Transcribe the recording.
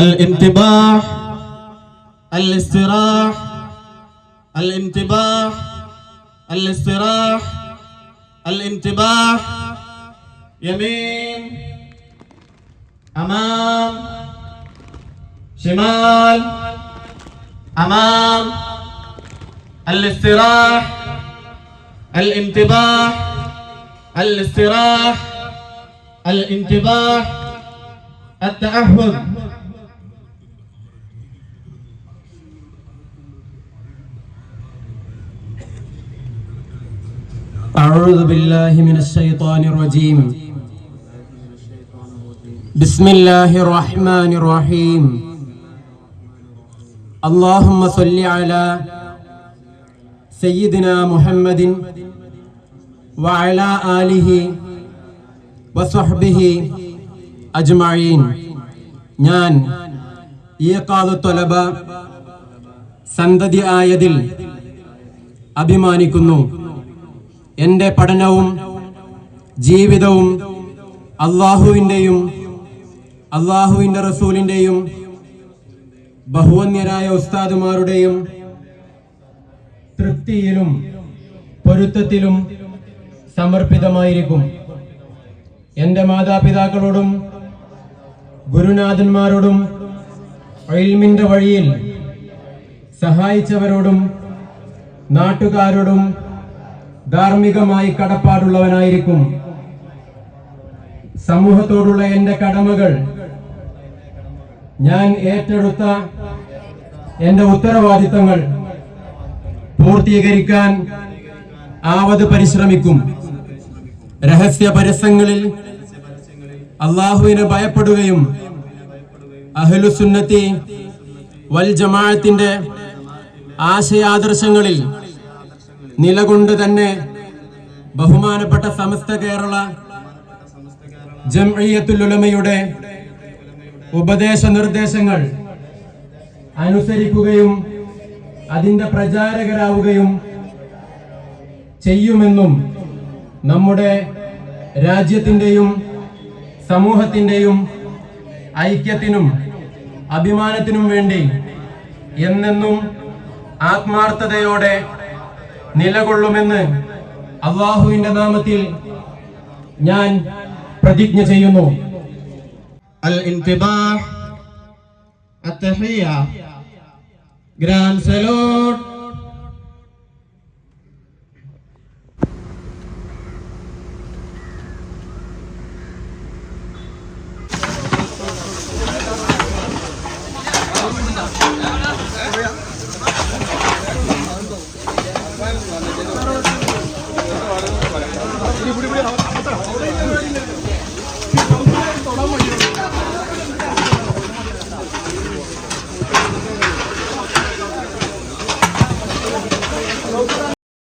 الانتباه الاستراح الانتباه الاستراح الانتباه. يمين أمام شمال أمام. الاستراح الانتباه الاستراح الانتباه التأهب أعوذ بالله من الشيطان الرجيم بسم الله الرحمن الرحيم اللهم صل على سيدنا محمد وعلى آله وصحبه أجمعين ഞാൻ ഈ കാലത്തൊലബ സന്തതി ആയതിൽ അഭിമാനിക്കുന്നു എന്റെ പഠനവും ജീവിതവും അള്ളാഹുവിന്റെയും അള്ളാഹുവിന്റെ റസൂലിന്റെയും ബഹുവന്യരായ ഉസ്താദുമാരുടെയും തൃപ്തിയിലും പൊരുത്തത്തിലും സമർപ്പിതമായിരിക്കും. എന്റെ മാതാപിതാക്കളോടും ഗുരുനാഥന്മാരോടും ഒയിൽമിന്റെ വഴിയിൽ സഹായിച്ചവരോടും നാട്ടുകാരോടും ധാർമ്മികമായി കടപ്പാടുള്ളവനായിരിക്കും. സമൂഹത്തോടുള്ള എന്റെ കടമകൾ. ഞാൻ ഏറ്റെടുത്ത എന്റെ ഉത്തരവാദിത്തങ്ങൾ പൂർത്തീകരിക്കാൻ ആവത് പരിശ്രമിക്കും. രഹസ്യ പരസ്യങ്ങളിൽ അള്ളാഹുവിനെ ഭയപ്പെടുകയും അഹ്ലുസുന്നത്തി വൽ ജമാഅത്തിന്റെ ആശയാദർശങ്ങളിൽ നിലകൊണ്ട് തന്നെ ബഹുമാനപ്പെട്ട സമസ്ത കേരള ജംഇയ്യത്തുൽ ഉലമയുടെ ഉപദേശ നിർദ്ദേശങ്ങൾ അനുസരിക്കുകയും അതിന്റെ പ്രചാരകരാവുകയും ചെയ്യുമെന്നും നമ്മുടെ രാജ്യത്തിന്റെയും സമൂഹത്തിന്റെയും ഐക്യത്തിനും അഭിമാനത്തിനും വേണ്ടി എന്നെന്നും ആത്മാർത്ഥതയോടെ നിലകൊള്ളുമെന്ന് അള്ളാഹുവിന്റെ നാമത്തിൽ ഞാൻ പ്രതിജ്ഞ ചെയ്യുന്നു. ഗ്രാൻഡ് സലോട്ട് বুড়ি বুড়ি